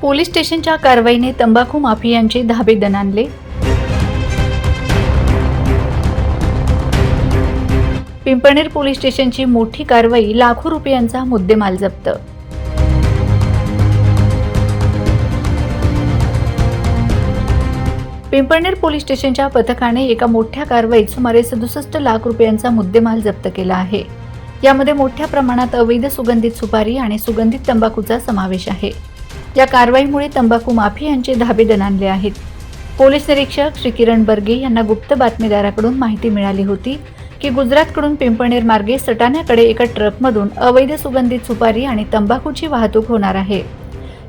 Police स्टेशनच्या कारवाईने तंबाखू माफियांचे धाबे दणाणले. पिंपळनेर पोलीस स्टेशनची मोठी कारवाई लाखो रुपयांचा मुद्देमाल जप्त. पिंपळनेर पोलीस स्टेशनच्या पथकाने एका मोठ्या कारवाईत सुमारे सदुसष्ट लाख रुपयांचा मुद्देमाल जप्त केला आहे. यामध्ये मोठ्या प्रमाणात अवैध सुगंधित सुपारी आणि सुगंधित तंबाखूचा समावेश आहे. या कारवाईमुळे तंबाखू माफियांचे धाबे दणाणले आहेत. पोलीस निरीक्षक श्री किरण बर्गे यांना गुप्त बातमीदाराकडून माहिती मिळाली होती की गुजरातकडून पिंपळनेर मार्गे सटाण्याकडे एका ट्रकमधून अवैध सुगंधित सुपारी आणि तंबाखूची वाहतूक होणार आहे.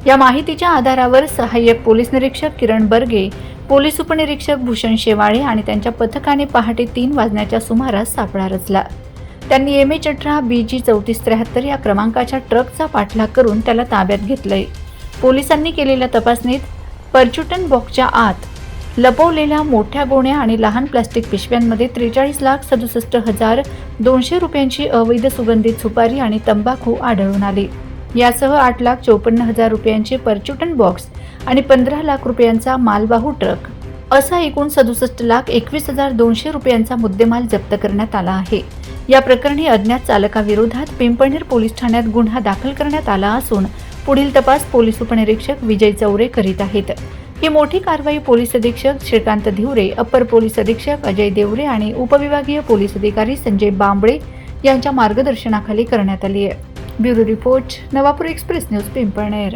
या माहितीच्या आधारावर सहाय्यक पोलीस निरीक्षक किरण बर्गे पोलीस उपनिरीक्षक भूषण शेवाळे आणि त्यांच्या पथकाने पहाटे तीन वाजण्याच्या सुमारास सापळा रचला. त्यांनी एम एच अठरा बी जी चौतीस त्र्याहत्तर या क्रमांकाच्या ट्रकचा पाठलाग करून त्याला ताब्यात घेतलंय. पोलिसांनी केलेल्या तपासणीत पर्च्युटन बॉक्सच्या आत लपवलेल्या मोठ्या गोण्या आणि लहान प्लास्टिक पिशव्यांमध्ये त्रेचाळीस लाख सदुसष्ट हजार दोनशे रुपयांची अवैध सुगंधित सुपारी आणि तंबाखू आढळून आले. यासह आठ लाख चौपन्न हजार रुपयांचे पर्च्युटन बॉक्स आणि पंधरा लाख रुपयांचा मालवाहू ट्रक असा एकूण सदुसष्ट लाख एकवीस हजार दोनशे रुपयांचा मुद्देमाल जप्त करण्यात आला आहे. या प्रकरणी अज्ञात चालकाविरोधात पिंपळनेर पोलीस ठाण्यात गुन्हा दाखल करण्यात आला असून पुढील तपास पोलीस उपनिरीक्षक विजय चौरे करीत आहेत. ही मोठी कारवाई पोलीस अधीक्षक श्रीकांत धिवरे अप्पर पोलीस अधीक्षक अजय देवरे आणि उपविभागीय पोलीस अधिकारी संजय बांबळे यांच्या मार्गदर्शनाखाली करण्यात आली आहे. Bureau report Navapur express news Pimpalner.